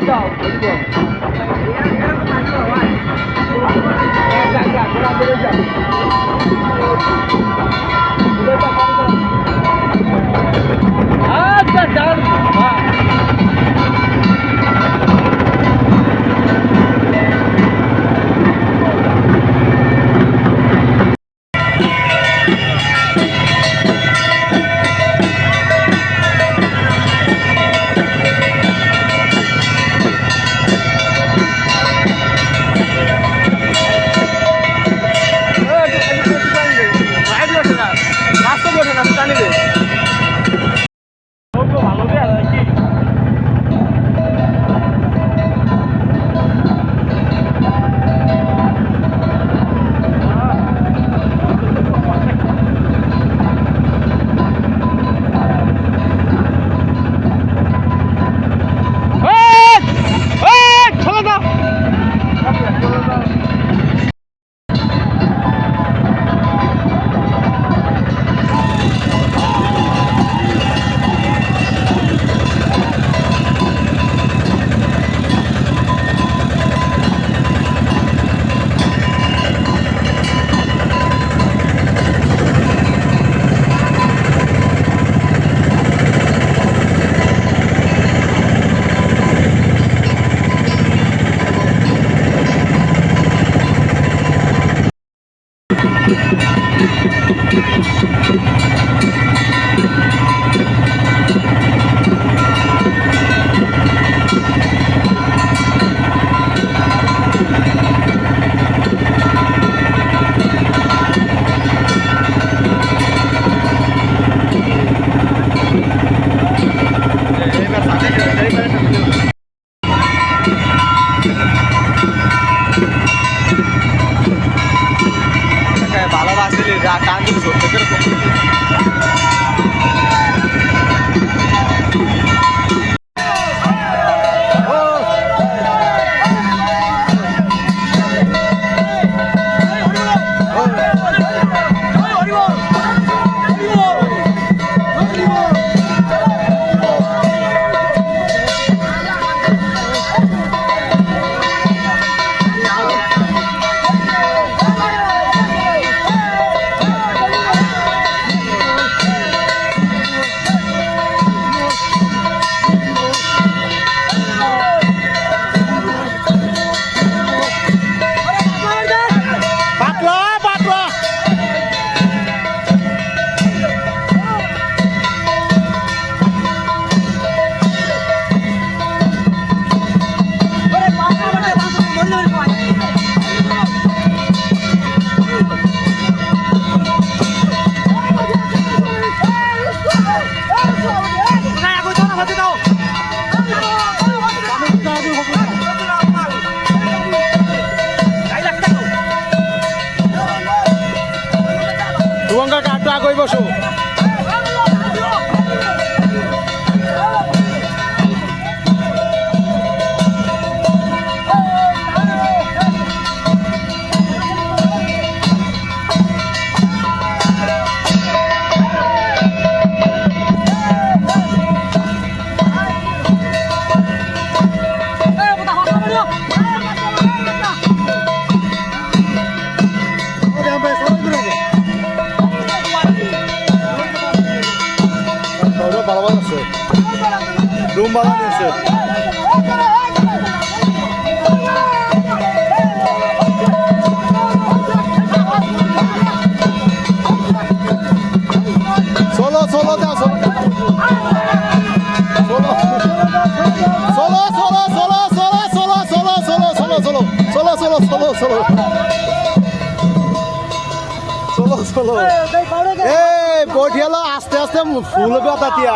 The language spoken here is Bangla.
যাও Tá, tá, tá, tá, তোমার কাঠটা আগই বসো ভালো আছে রুম ভালো আছে Solo, solo, da, solo. Solo. Solo, solo, solo, solo, solo, solo, solo, solo, solo. Solo, solo, solo, solo. Solo, solo. বইটি হলো আস্তে আস্তে ফুল কথা দিয়ে